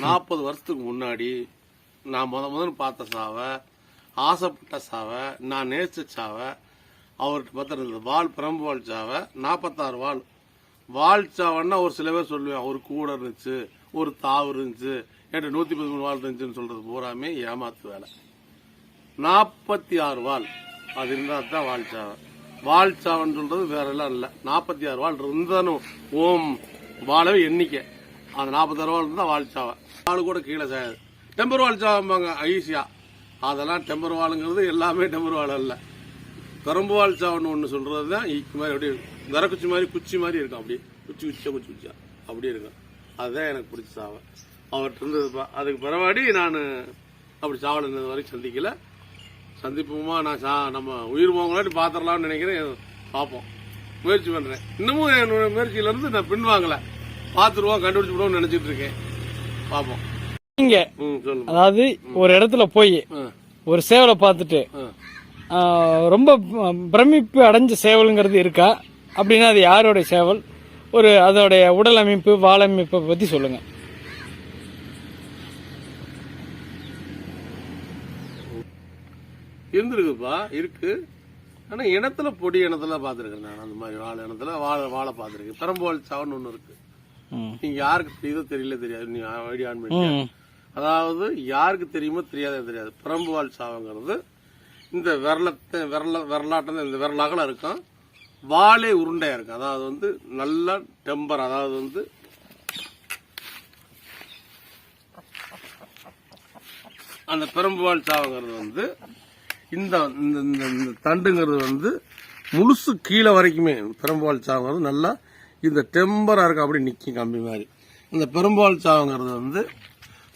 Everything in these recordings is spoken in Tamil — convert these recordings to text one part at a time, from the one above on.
நாற்பது வருஷத்துக்கு முன்னாடி நான் முத முதல்ல பார்த்த சாவை ஆசைப்பட்ட சாவை நான் நேசிச்ச சாவை அவர்கிட்ட பார்த்துருந்தது வால் பிரம்பு வால் சாவை நாற்பத்தாறு வால். வால் சாவைன்னா ஒரு சில பேர் சொல்லுவேன் ஒரு கூட இருந்துச்சு ஒரு தாவு இருந்துச்சு என்கிட்ட நூற்றி பதிமூணு வால் இருந்துச்சுன்னு சொல்கிறது பூராமே ஏமாத்து வேலை. நாற்பத்தி ஆறு வால். அது இருந்தால் தான் வால் சாவை. வால் சாவன்னு சொல்கிறது வேற எல்லாம் இல்லை. நாற்பத்தி ஆறு வால் இருந்தாலும் ஓம் வாழவே எண்ணிக்கை. அந்த நாற்பத்தாறு வால் இருந்தால் வாழ்ச்சாவை சாவை. கூட கீழே சாயாது. டெம்பர் வாழ்ச்சாவாம்பாங்க ஈஸியாக அதெல்லாம் டெம்பர் வாளுங்கிறது எல்லாமே டெம்பர் வாள் இல்லை கரும்பு வாழ்ச்சாவன்னு சாவன்னு ஒன்று சொல்கிறது தான் ஈக்கு மாதிரி அப்படியே விரக்குச்சி மாதிரி குச்சி மாதிரி இருக்கும் அப்படியே. குச்சி குச்சியா குச்சி குச்சியா. அப்படியே இருக்கும். அதுதான் எனக்கு பிடிச்ச சாவை. அவர்கிட்ட இருந்ததுப்பா அதுக்கு பிறவாடி நான் அப்படி சாவல் இருந்தது வரைக்கும் சந்திக்கல. சந்திப்போமா நான் சா நம்ம உயிர் போங்களாட்டி பார்த்துடலாம்னு நினைக்கிறேன். பார்ப்போம் முயற்சி பண்ணுறேன் இன்னமும் என்னோட முயற்சியிலேருந்து நான் பின்வாங்கலை. பார்த்துருவோம் கண்டுபிடிச்சு விடுவோம்னு நினைச்சிட்டு இருக்கேன் பார்ப்போம் நீங்க அதாவது ஒரு இடத்துல போய் ஒரு சேவலை பார்த்துட்டு ரொம்ப பிரமிப்பு அடைஞ்ச சேவலுங்கிறது இருக்கா? அப்படின்னா அது யாரோட சேவல்? ஒரு அதோடைய உடல் அமைப்பு வால் அமைப்பை பத்தி சொல்லுங்க. இருந்திருக்குப்பா இருக்கு. ஆனா இனத்துல பொடி இனத்துல பாத்துருக்கேன் நான். அந்த மாதிரி வாழை இனத்துல வாழை வாழை பாத்துருக்கேன் பெரம்போல் சாவன் ஒண்ணு இருக்கு. ம். நீங்க யாருக்கு தெரியுதோ தெரியல தெரியாது. நீ ஐடியா ஆன் பண்ணி. அதாவது யாருக்கு தெரியுமோ தெரியாதே தெரியாது. பிரம்புவால் சாவங்கிறது இந்த விரலத்தை விரல விரலாட்டம் இந்த விரலாகல இருக்கும். வாலே உருண்டையா இருக்கும். அதாவது வந்து நல்ல டெம்பர் அதாவது வந்து அந்த பெரும்புவால் சாவுங்கிறது வந்து இந்த இந்த இந்த இந்த தண்டுங்கிறது வந்து முழுசு கீழே வரைக்குமே பெரும்புவால் சாவுங்கிறது நல்லா இந்த டெம்பராக இருக்கும் அப்படி நிற்கும் கம்பி மாதிரி. இந்த பெரும்பால் சாவுங்கிறது வந்து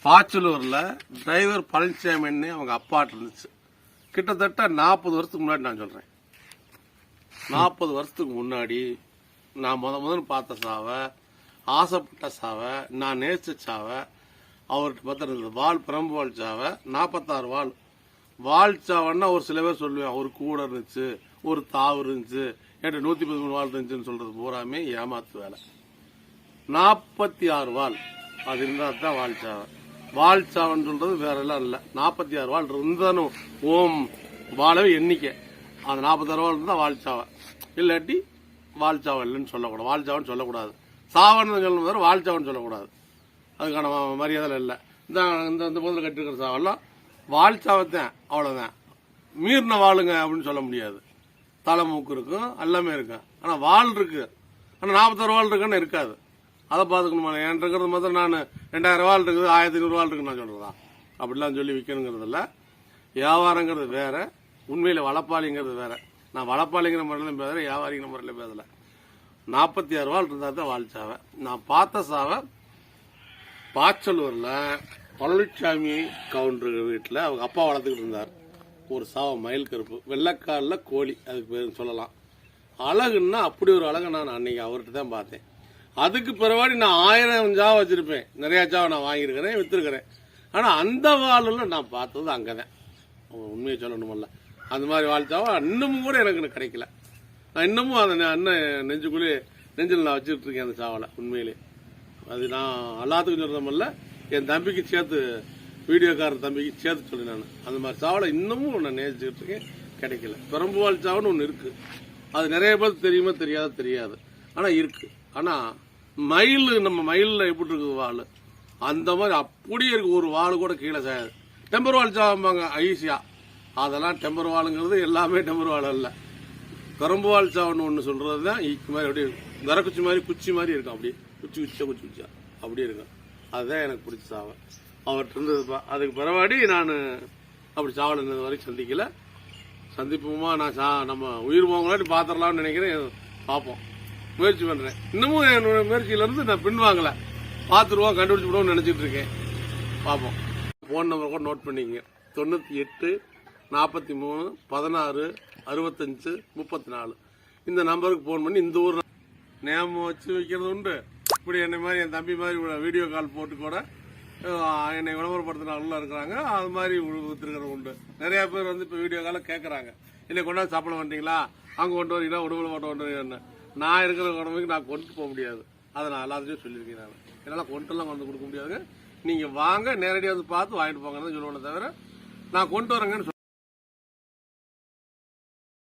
பாச்சலூரில் டிரைவர் பழனிசாமின்னு அவங்க அப்பாட்டு இருந்துச்சு. கிட்டத்தட்ட நாற்பது வருஷத்துக்கு முன்னாடி நான் சொல்கிறேன் நாற்பது வருஷத்துக்கு முன்னாடி நான் முத முதல்ல பார்த்த சாவை ஆசைப்பட்ட சாவை நான் நேசிச்ச சாவை அவர்கிட்ட பார்த்துருந்தது வால் பிரம்புவால் சாவை நாற்பத்தாறு வால். வால் சாவன்னா ஒரு சில பேர் சொல்லுவேன் ஒரு கூட இருந்துச்சு ஒரு தாவு இருந்துச்சு என்கிட்ட நூற்றி பதிமூணு வால் இருந்துச்சுன்னு சொல்றது பூராமே ஏமாத்து வேலை. நாற்பத்தி ஆறு வால். அது இருந்தால் தான் வாழ்ச்சாவன் வாழ்ச்சாவன்னு சொல்கிறது சொல்றது வேற எல்லாம் இல்லை. நாற்பத்தி ஆறு வால் இருந்தாலும் ஓம் வாழவே எண்ணிக்கை. அந்த நாற்பத்தாறு வால் இருந்தால் வாழ்ச்சாவை இல்லாட்டி வாழ்ச்சாவை இல்லைன்னு சொல்லக்கூடாது. வாழ்ச்சாவன்னு சொல்லக்கூடாது. சாவன்னு சொல்லணும் தவிர வால் சொல்லக்கூடாது. அதுக்கான மரியாதை இல்லை. இந்த இந்த இந்த முதல்ல கட்டிருக்கிற சாவெல்லாம் வாழ்ச்சாவை தான் அவ்வளோதான் மீறின வாழுங்க அப்படின்னு சொல்ல முடியாது. தலை மூக்கு இருக்கும். எல்லாமே இருக்கும் ஆனால் வால் இருக்கு ஆனால் நாற்பத்தாறு வால் இருக்குன்னு இருக்காது. அதை பார்த்துக்கணுமா? என்கிட்ட இருக்கிறது மாத்திரம் நான் ரெண்டாயிரம் வால் இருக்குது ஆயிரத்தி ஐநூறு வால் இருக்குன்னு நான் சொல்கிறதா அப்படிலாம் சொல்லி விற்கணுங்கிறது இல்லை வியாபாரங்கிறது வேற உண்மையில் வளப்பாளிங்கிறது வேற. நான் வளப்பாளிங்கிற முறையிலும் பேசுறேன் வியாபாரிங்கிற முறையிலும் பேசலை. நாற்பத்தி ஆறு வால் இருந்தால் தான் வால் சாவை. நான் பார்த்த சாவை பாச்சலூரில் பழனிசாமி கவுண்டர் வீட்டில் அவங்க அப்பா வளர்த்துக்கிட்டு இருந்தார். ஒரு சாவை மயில் கருப்பு வெள்ளைக்காலில் கோழி அதுக்கு பேர் சொல்லலாம். அழகுன்னா அப்படி ஒரு அழகை நான் அன்னைக்கு அவர்கிட்ட தான் பார்த்தேன். அதுக்கு பிறவாடி நான் ஆயிரம் ஜாவை வச்சுருப்பேன். நிறையா ஜாவை நான் வாங்கியிருக்கிறேன் விற்றுருக்கிறேன் ஆனால் அந்த வாலில் நான் பார்த்தது அங்கே தான் உண்மையை சொல்லணுமல்ல. அந்த மாதிரி வாழ்த்தாவோ இன்னமும் கூட எனக்கு கிடைக்கல. நான் இன்னமும் அதை அண்ணன் நெஞ்சுக்குள்ளே நெஞ்சில் நான் வச்சுட்டு இருக்கேன் அந்த சாவலை உண்மையிலே. அது நான் எல்லாத்துக்கும் சொல்றதில்ல என் தம்பிக்கு சேர்த்து வீடியோக்காரர் தம்பிக்கு சேர்த்து சொல்லி நான். அந்த மாதிரி சாவலை இன்னமும் நான் நேசிச்சுக்கிட்டு இருக்கேன். கிடைக்கல. பெரம்புவால் சாவன்னு ஒன்று இருக்கு. அது நிறைய பேருக்கு தெரியுமா தெரியாத தெரியாது. ஆனால் இருக்கு. ஆனால் மயில் நம்ம மயிலில் எப்படி இருக்குது வாள்? அந்த மாதிரி அப்படியே இருக்கு. ஒரு வாள் கூட கீழே சாயாது. டெம்பர் வால் சாவம்பாங்க ஈஸியாக அதெல்லாம் டெம்பர் வாளுங்கிறது எல்லாமே டெம்பர் வாள் அல்ல. கரும்பு வால் சாவன்னு ஒன்று சொல்றது தான் ஈக்கு மாதிரி அப்படியே விரக்குச்சி மாதிரி குச்சி மாதிரி இருக்கும் அப்படியே. குச்சி குச்சியா குச்சி குச்சியா. அப்படியே இருக்கும். அதுதான் எனக்கு பிடிச்ச சாவை. அவர்கிட்ட இருந்ததுப்பா அதுக்கு பிறவாடி நான் அப்படி சாவல் இருந்தது வரைக்கும் சந்திக்கல. சந்திப்போமா நான் சா நம்ம உயிர் போங்களாட்டி பார்த்துடலாம்னு நினைக்கிறேன். பார்ப்போம் முயற்சி பண்ணுறேன் இன்னமும் என்னோட முயற்சியிலேருந்து நான் பின்வாங்கலை பார்த்துருவோம் கண்டுபிடிச்சு விடுவோம்னு நினைச்சிட்டு இருக்கேன். பார்ப்போம் ஃபோன் நம்பர் கூட நோட் பண்ணிக்கங்க. தொண்ணூற்றி எட்டு நாற்பத்தி மூணு பதினாறு அறுபத்தஞ்சு முப்பத்தி நாலு. இந்த நம்பருக்கு ஃபோன் பண்ணி இந்த ஊர் நேமம் வச்சு வைக்கிறது உண்டு. இப்படி என்னை மாதிரி என் தம்பி மாதிரி வீடியோ கால் போட்டு கூட என்னை விளம்பரப்படுத்தினாலும் இருக்கிறாங்க. அது மாதிரி வித்துருக்கிற உண்டு. நிறைய பேர் வந்து இப்போ வீடியோ காலில் கேட்குறாங்க என்னை கொண்டாந்து சாப்பிட வந்தீங்களா அங்கே கொண்டு வரீங்களா? உடம்புல மாட்ட கொண்டு வரீங்கன்னு நான் இருக்கிற உடம்புக்கு நான் கொண்டு போக முடியாது. அதை நான் எல்லாத்தையும் சொல்லியிருக்கேன் நான். என்னால் கொண்டுலாம் கொண்டு கொடுக்க முடியாதுங்க நீங்கள் வாங்க நேரடியாக வந்து பார்த்து வாங்கிட்டு போங்கன்னு தான் தவிர நான் கொண்டு வரேங்கன்னு